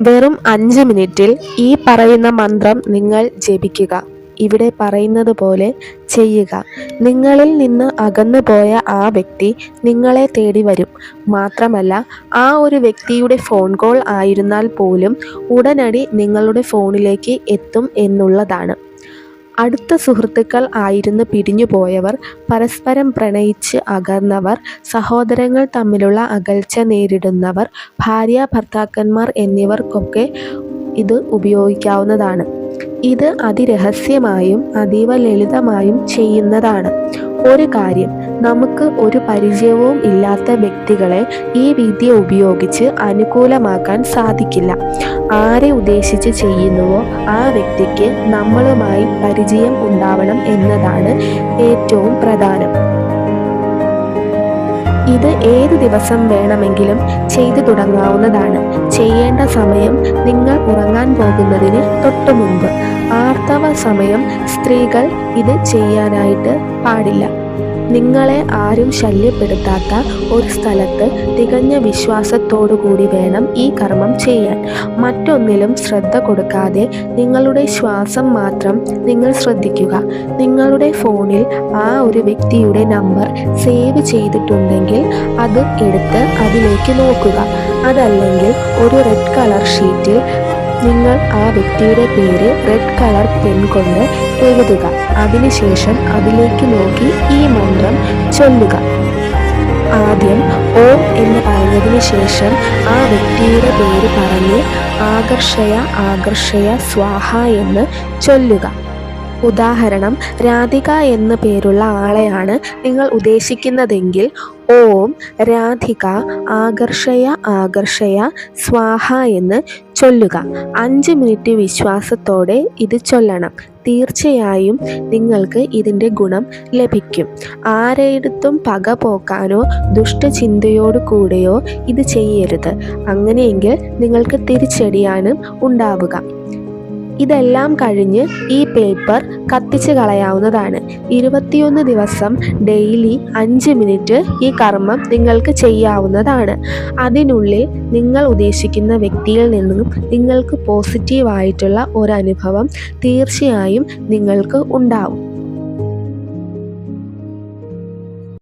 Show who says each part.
Speaker 1: വെറും അഞ്ച് മിനിറ്റിൽ ഈ പറയുന്ന മന്ത്രം നിങ്ങൾ ജപിക്കുക. ഇവിടെ പറയുന്നത് പോലെ ചെയ്യുക. നിങ്ങളിൽ നിന്ന് അകന്നു പോയ ആ വ്യക്തി നിങ്ങളെ തേടി വരും. മാത്രമല്ല ആ ഒരു വ്യക്തിയുടെ ഫോൺ കോൾ ആയിരുന്നാൽ പോലും ഉടനടി നിങ്ങളുടെ ഫോണിലേക്ക് എത്തും എന്നുള്ളതാണ്. അടുത്ത സുഹൃത്തുക്കൾ ആയിരുന്ന് പിരിഞ്ഞുപോയവർ. പരസ്പരം പ്രണയിച്ച് അകന്നവർ സഹോദരങ്ങൾ തമ്മിലുള്ള അകൽച്ച നേരിടുന്നവർ. ഭാര്യ ഭർത്താക്കന്മാർ എന്നിവർക്കൊക്കെ ഇത് ഉപയോഗിക്കാവുന്നതാണ്. ഇത് അതിരഹസ്യമായും അതീവ ലളിതമായും ചെയ്യുന്നതാണ്. ഒരു കാര്യം നമുക്ക് ഒരു പരിചയവും ഇല്ലാത്ത വ്യക്തികളെ ഈ വിദ്യ ഉപയോഗിച്ച് അനുകൂലമാക്കാൻ സാധിക്കില്ല. ആരെ ഉദ്ദേശിച്ച് ചെയ്യുന്നുവോ ആ വ്യക്തിക്ക് നമ്മളുമായി പരിചയം ഉണ്ടാവണം എന്നതാണ് ഏറ്റവും പ്രധാനം. ഇത് ഏത് ദിവസം വേണമെങ്കിലും ചെയ്തു തുടങ്ങാവുന്നതാണ്. ചെയ്യേണ്ട സമയം നിങ്ങൾ ഉറങ്ങാൻ പോകുന്നതിന് തൊട്ടു മുൻപ്. ആർത്തവ സമയം സ്ത്രീകൾ ഇത് ചെയ്യാനായിട്ട് പാടില്ല. നിങ്ങളെ ആരും ശല്യപ്പെടുത്താത്ത ഒരു സ്ഥലത്ത് തികഞ്ഞ വിശ്വാസത്തോടു കൂടി വേണം ഈ കർമ്മം ചെയ്യാൻ. മറ്റൊന്നിലും ശ്രദ്ധ കൊടുക്കാതെ നിങ്ങളുടെ ശ്വാസം മാത്രം നിങ്ങൾ ശ്രദ്ധിക്കുക. നിങ്ങളുടെ ഫോണിൽ ആ ഒരു വ്യക്തിയുടെ നമ്പർ സേവ് ചെയ്തിട്ടുണ്ടെങ്കിൽ അത് എടുത്ത് അതിലേക്ക് നോക്കുക. അതല്ലെങ്കിൽ ഒരു റെഡ് കളർ ഷീറ്റിൽ നിങ്ങൾ ആ വ്യക്തിയുടെ പേര് റെഡ് കളർ പെൻ കൊണ്ട് എഴുതുക. അതിനുശേഷം അതിലേക്ക് നോക്കി ഈ മന്ത്രം ചൊല്ലുക. ആദ്യം ഓം എന്ന് പറഞ്ഞതിന് ശേഷം ആ വ്യക്തിയുടെ പേര് പറഞ്ഞ് ആകർഷയ ആകർഷയ സ്വാഹ എന്ന് ചൊല്ലുക. ഉദാഹരണം രാധിക എന്ന് പേരുള്ള ആളെയാണ് നിങ്ങൾ ഉദ്ദേശിക്കുന്നതെങ്കിൽ ഓം രാധിക ആകർഷയ ആകർഷയ സ്വാഹ എന്ന് ചൊല്ലുക. അഞ്ച് മിനിറ്റ് വിശ്വാസത്തോടെ ഇത് ചൊല്ലണം. തീർച്ചയായും നിങ്ങൾക്ക് ഇതിന്റെ ഗുണം ലഭിക്കും. ആരെടുത്തും പക പോക്കാനോ ദുഷ്ടചിന്തയോടു കൂടെയോ ഇത് ചെയ്യരുത്. അങ്ങനെയെങ്കിൽ നിങ്ങൾക്ക് തിരിച്ചടിയാനും ഉണ്ടാവുക. ഇതെല്ലാം കഴിഞ്ഞ് ഈ പേപ്പർ കത്തിച്ച് കളയാവുന്നതാണ്. ഇരുപത്തിയൊന്ന് ദിവസം ഡെയിലി അഞ്ച് മിനിറ്റ് ഈ കർമ്മം നിങ്ങൾക്ക് ചെയ്യാവുന്നതാണ്. അതിനുള്ളിൽ നിങ്ങൾ ഉദ്ദേശിക്കുന്ന വ്യക്തിയിൽ നിന്നും നിങ്ങൾക്ക് പോസിറ്റീവായിട്ടുള്ള ഒരനുഭവം തീർച്ചയായും നിങ്ങൾക്ക് ഉണ്ടാവും.